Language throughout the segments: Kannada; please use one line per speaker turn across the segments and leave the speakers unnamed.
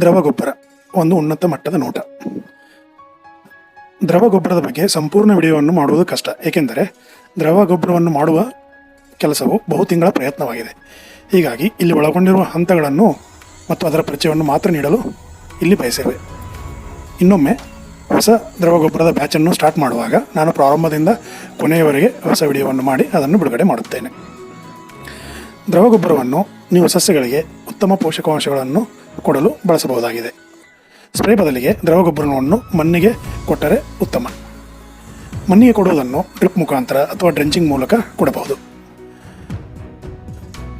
ದ್ರವ ಗೊಬ್ಬರ ಒಂದು ಉನ್ನತ ಮಟ್ಟದ ನೋಟ. ದ್ರವ ಗೊಬ್ಬರದ ಬಗ್ಗೆ ಸಂಪೂರ್ಣ ವಿಡಿಯೋವನ್ನು ಮಾಡುವುದು ಕಷ್ಟ. ಏಕೆಂದರೆ ದ್ರವ ಗೊಬ್ಬರವನ್ನು ಮಾಡುವ ಕೆಲಸವು ಬಹು ತಿಂಗಳ ಪ್ರಯತ್ನವಾಗಿದೆ. ಹೀಗಾಗಿ ಇಲ್ಲಿ ಒಳಗೊಂಡಿರುವ ಹಂತಗಳನ್ನು ಮತ್ತು ಅದರ ಪರಿಚಯವನ್ನು ಮಾತ್ರ ನೀಡಲು ಇಲ್ಲಿ ಬಯಸಿವೆ. ಇನ್ನೊಮ್ಮೆ ಹೊಸ ದ್ರವ ಗೊಬ್ಬರದ ಬ್ಯಾಚನ್ನು ಸ್ಟಾರ್ಟ್ ಮಾಡುವಾಗ ನಾನು ಪ್ರಾರಂಭದಿಂದ ಕೊನೆಯವರೆಗೆ ಹೊಸ ವಿಡಿಯೋವನ್ನು ಮಾಡಿ ಅದನ್ನು ಬಿಡುಗಡೆ ಮಾಡುತ್ತೇನೆ. ದ್ರವ ಗೊಬ್ಬರವನ್ನು ನೀವು ಸಸ್ಯಗಳಿಗೆ ಉತ್ತಮ ಪೋಷಕಾಂಶಗಳನ್ನು ಕೊಡಲು ಬಳಸಬಹುದಾಗಿದೆ. ಸ್ಪ್ರೇ ಬದಲಿಗೆ ದ್ರವ ಗೊಬ್ಬರವನ್ನು ಮಣ್ಣಿಗೆ ಕೊಟ್ಟರೆ ಉತ್ತಮ. ಮಣ್ಣಿಗೆ ಕೊಡುವುದನ್ನು ಡ್ರಿಪ್ ಮುಖಾಂತರ ಅಥವಾ ಡ್ರೆಂಚಿಂಗ್ ಮೂಲಕ ಕೊಡಬಹುದು.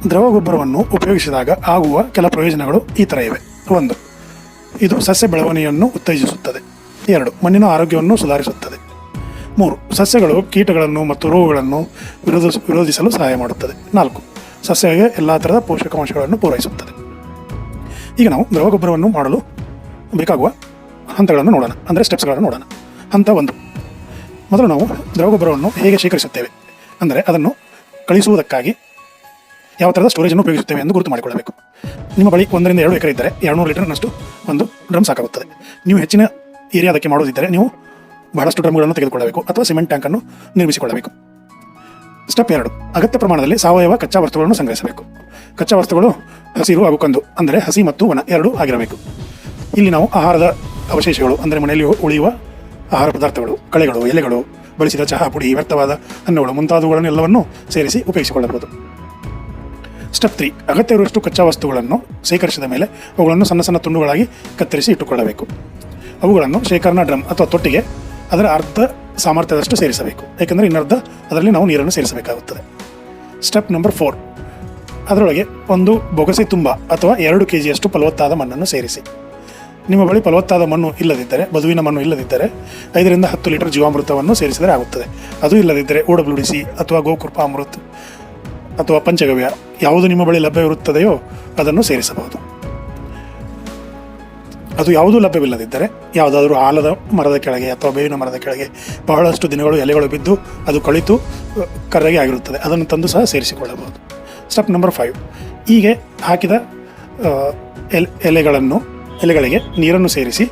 ದ್ರವ ಗೊಬ್ಬರವನ್ನು ಉಪಯೋಗಿಸಿದಾಗ ಆಗುವ ಕೆಲ ಪ್ರಯೋಜನಗಳು ಈ ಥರ ಇವೆ. ಒಂದು, ಇದು ಸಸ್ಯ ಬೆಳವಣಿಗೆಯನ್ನು ಉತ್ತೇಜಿಸುತ್ತದೆ. ಎರಡು, ಮಣ್ಣಿನ ಆರೋಗ್ಯವನ್ನು ಸುಧಾರಿಸುತ್ತದೆ. ಮೂರು, ಸಸ್ಯಗಳು ಕೀಟಗಳನ್ನು ಮತ್ತು ರೋಗಗಳನ್ನು ವಿರೋಧಿಸಲು ಸಹಾಯ ಮಾಡುತ್ತದೆ. ನಾಲ್ಕು ಸಸ್ಯಗಳಿಗೆ ಎಲ್ಲ ಥರದ ಪೋಷಕಾಂಶಗಳನ್ನು ಪೂರೈಸುತ್ತದೆ. ಈಗ ನಾವು ದ್ರವ ಗೊಬ್ಬರವನ್ನು ಮಾಡಲು ಬೇಕಾಗುವ ಹಂತಗಳನ್ನು ನೋಡೋಣ. ಅಂದರೆ ಸ್ಟೆಪ್ಸ್ಗಳನ್ನು ನೋಡೋಣ. ಹಂತ ಒಂದು. ಮೊದಲು ನಾವು ದ್ರವ ಗೊಬ್ಬರವನ್ನು ಹೇಗೆ ಶೇಖರಿಸುತ್ತೇವೆ? ಅಂದರೆ ಅದನ್ನು ಕಳಿಸುವುದಕ್ಕಾಗಿ ಯಾವ ಥರದ ಸ್ಟೋರೇಜನ್ನು ಉಪಯೋಗಿಸುತ್ತೇವೆ ಎಂದು ಗುರುತು ಮಾಡಿಕೊಳ್ಳಬೇಕು. ನಿಮ್ಮ ಬಳಿ ಒಂದರಿಂದ ಎರಡು ಎಕರೆ ಇದ್ದರೆ ಎರಡುನೂರು ಲೀಟರ್ನಷ್ಟು ಒಂದು ಡ್ರಮ್ ಸಾಕಾಗುತ್ತದೆ. ನೀವು ಹೆಚ್ಚಿನ ಏರಿಯಾದಕ್ಕೆ ಮಾಡುವುದಿದ್ದರೆ ನೀವು ಬಹಳಷ್ಟು ಡ್ರಮ್ಗಳನ್ನು ತೆಗೆದುಕೊಳ್ಳಬೇಕು ಅಥವಾ ಸಿಮೆಂಟ್ ಟ್ಯಾಂಕನ್ನು ನಿರ್ಮಿಸಿಕೊಳ್ಳಬೇಕು. ಸ್ಟೆಪ್ ಎರಡು. ಅಗತ್ಯ ಪ್ರಮಾಣದಲ್ಲಿ ಸಾವಯವ ಕಚ್ಚಾ ವಸ್ತುಗಳನ್ನು ಸಂಗ್ರಹಿಸಬೇಕು. ಕಚ್ಚಾ ವಸ್ತುಗಳು ಹಸಿರು ಹಾಗೂ ಕಂದು, ಅಂದರೆ ಹಸಿ ಮತ್ತು ಒಣ ಎರಡೂ ಆಗಿರಬೇಕು. ಇಲ್ಲಿ ನಾವು ಆಹಾರದ ಅವಶೇಷಗಳು, ಅಂದರೆ ಮನೆಯಲ್ಲಿ ಉಳಿಯುವ ಆಹಾರ ಪದಾರ್ಥಗಳು, ಕಳೆಗಳು, ಎಲೆಗಳು, ಬಳಸಿದ ಚಹಾ ಪುಡಿ, ವ್ಯರ್ಥವಾದ ಹಣ್ಣುಗಳು ಮುಂತಾದವುಗಳನ್ನು ಎಲ್ಲವನ್ನು ಸೇರಿಸಿ ಉಪಯೋಗಿಸಿಕೊಳ್ಳಬಹುದು. ಸ್ಟೆಪ್ ತ್ರೀ ಅಗತ್ಯವಿರುವಷ್ಟು ಕಚ್ಚಾ ವಸ್ತುಗಳನ್ನು ಶೇಖರಿಸಿದ ಮೇಲೆ ಅವುಗಳನ್ನು ಸಣ್ಣ ಸಣ್ಣ ತುಂಡುಗಳಾಗಿ ಕತ್ತರಿಸಿ ಇಟ್ಟುಕೊಳ್ಳಬೇಕು. ಅವುಗಳನ್ನು ಶೇಖರಣಾ ಡ್ರಮ್ ಅಥವಾ ತೊಟ್ಟಿಗೆ ಅದರ ಅರ್ಧ ಸಾಮರ್ಥ್ಯದಷ್ಟು ಸೇರಿಸಬೇಕು. ಏಕೆಂದರೆ ಇನ್ನರ್ಧ ಅದರಲ್ಲಿ ನಾವು ನೀರನ್ನು ಸೇರಿಸಬೇಕಾಗುತ್ತದೆ. ಸ್ಟೆಪ್ ನಂಬರ್ ಫೋರ್ ಅದರೊಳಗೆ ಒಂದು ಬೊಗಸೆ ತುಂಬ ಅಥವಾ ಎರಡು ಕೆ ಜಿಯಷ್ಟು ಫಲವತ್ತಾದ ಮಣ್ಣನ್ನು ಸೇರಿಸಿ. ನಿಮ್ಮ ಬಳಿ ಫಲವತ್ತಾದ ಮಣ್ಣು ಇಲ್ಲದಿದ್ದರೆ, ಬದುವಿನ ಮಣ್ಣು ಇಲ್ಲದಿದ್ದರೆ ಐದರಿಂದ ಹತ್ತು ಲೀಟರ್ ಜೀವಾಮೃತವನ್ನು ಸೇರಿಸಿದರೆ ಆಗುತ್ತದೆ. ಅದು ಇಲ್ಲದಿದ್ದರೆ ಓ ಡಬ್ಲ್ಯೂ ಡಿ ಸಿ ಅಥವಾ ಗೋಕೃಪ ಅಮೃತ್ ಅಥವಾ ಪಂಚಗವ್ಯ ಯಾವುದು ನಿಮ್ಮ ಬಳಿ ಲಭ್ಯವಿರುತ್ತದೆಯೋ ಅದನ್ನು ಸೇರಿಸಬಹುದು. ಅದು ಯಾವುದೂ ಲಭ್ಯವಿಲ್ಲದಿದ್ದರೆ, ಯಾವುದಾದ್ರೂ ಆಲದ ಮರದ ಕೆಳಗೆ ಅಥವಾ ಬೇವಿನ ಮರದ ಕೆಳಗೆ ಬಹಳಷ್ಟು ದಿನಗಳು ಎಲೆಗಳು ಬಿದ್ದು ಅದು ಕಳಿತು, ಕರ್ರಗೆ ಆಗಿರುತ್ತದೆ. ಅದನ್ನು ತಂದು ಸಹ ಸೇರಿಸಿಕೊಳ್ಳಬಹುದು. Step number five. ಹೀಗೆ ಹಾಕಿದ ಎಲೆ- ಎಲೆಗಳನ್ನು, ಎಲೆಗಳಿಗೆ ನೀರನ್ನು ಸೇರಿಸಿ,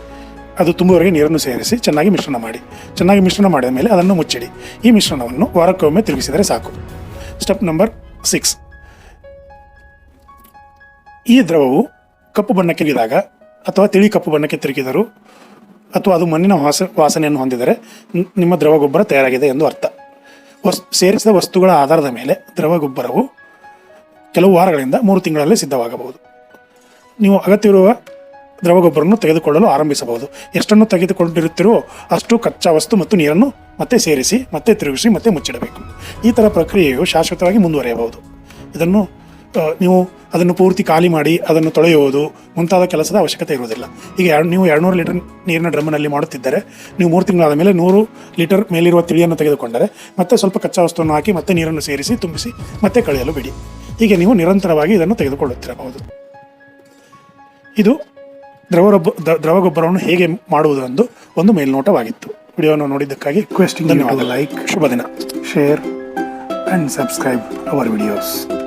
ಅದು ತುಂಬುವವರೆಗೆ ನೀರನ್ನು ಸೇರಿಸಿ ಚೆನ್ನಾಗಿ ಮಿಶ್ರಣ ಮಾಡಿ. ಚೆನ್ನಾಗಿ ಮಿಶ್ರಣ ಮಾಡಿದ ಮೇಲೆ ಅದನ್ನು ಮುಚ್ಚಿಡಿ. ಈ ಮಿಶ್ರಣವನ್ನು ವಾರಕ್ಕೊಮ್ಮೆ ತಿರುಗಿಸಿದರೆ ಸಾಕು. Step number six. ಈ ದ್ರವವು ಕಪ್ಪು ಬಣ್ಣಕ್ಕೆ ಇಳಿದಾಗ ಅಥವಾ ತಿಳಿ ಕಪ್ಪು ಬಣ್ಣಕ್ಕೆ ತಿರುಗಿದರು ಅಥವಾ ಅದು ಮಣ್ಣಿನ ವಾಸ, ವಾಸನೆಯನ್ನು ಹೊಂದಿದರೆ ನಿಮ್ಮ ದ್ರವ ಗೊಬ್ಬರ ತಯಾರಾಗಿದೆ ಎಂದು ಅರ್ಥ. ವಸ್, ಸೇರಿಸಿದ ವಸ್ತುಗಳ ಆಧಾರದ ಮೇಲೆ ದ್ರವ ಗೊಬ್ಬರವು ಕೆಲವು ವಾರಗಳಿಂದ ಮೂರು ತಿಂಗಳಲ್ಲಿ ಸಿದ್ಧವಾಗಬಹುದು. ನೀವು ಅಗತ್ಯವಿರುವ ದ್ರವ ಗೊಬ್ಬರವನ್ನು ತೆಗೆದುಕೊಳ್ಳಲು ಆರಂಭಿಸಬಹುದು. ಎಷ್ಟನ್ನು ತೆಗೆದುಕೊಂಡಿರುತ್ತಿರೋ ಅಷ್ಟು ಕಚ್ಚಾ ವಸ್ತು ಮತ್ತು ನೀರನ್ನು ಮತ್ತೆ ಸೇರಿಸಿ, ಮತ್ತೆ ತಿರುಗಿಸಿ, ಮತ್ತೆ ಮುಚ್ಚಿಡಬೇಕು. ಈ ಥರ ಪ್ರಕ್ರಿಯೆಯು ಶಾಶ್ವತವಾಗಿ ಮುಂದುವರಿಯಬಹುದು. ಇದನ್ನು ನೀವು ಅದನ್ನು ಪೂರ್ತಿ ಖಾಲಿ ಮಾಡಿ, ಅದನ್ನು ತೊಳೆಯುವುದು ಮುಂತಾದ ಕೆಲಸದ ಅವಶ್ಯಕತೆ ಇರುವುದಿಲ್ಲ. ಈಗ ಎರಡು, ನೀವು ಎರಡುನೂರು ಲೀಟರ್ ನೀರಿನ ಡ್ರಮ್ಮಿನಲ್ಲಿ ಮಾಡುತ್ತಿದ್ದರೆ, ನೀವು ಮೂರು ತಿಂಗಳಾದ ಮೇಲೆ ನೂರು ಲೀಟರ್ ಮೇಲಿರುವ ತಿಳಿಯನ್ನು ತೆಗೆದುಕೊಂಡರೆ, ಮತ್ತೆ ಸ್ವಲ್ಪ ಕಚ್ಚಾ ವಸ್ತುವನ್ನು ಹಾಕಿ, ಮತ್ತೆ ನೀರನ್ನು ಸೇರಿಸಿ, ತುಂಬಿಸಿ, ಮತ್ತೆ ಕಳೆಯಲು ಬಿಡಿ. ಹೀಗೆ ನೀವು ನಿರಂತರವಾಗಿ ಇದನ್ನು ತೆಗೆದುಕೊಳ್ಳುತ್ತಿರಬಹುದು. ಇದು ದ್ರವರೊಬ್ಬ ದ- ದ್ರವ ಗೊಬ್ಬರವನ್ನು ಹೇಗೆ ಮಾಡುವುದು ಎಂದು ಒಂದು ಮೇಲ್ನೋಟವಾಗಿತ್ತು. ವಿಡಿಯೋವನ್ನು ನೋಡಿದ್ದಕ್ಕಾಗಿ ರಿಕ್ವೆಸ್ಟ್
ಲೈಕ್
ಶುಭ ದಿನ.
Share and subscribe our videos.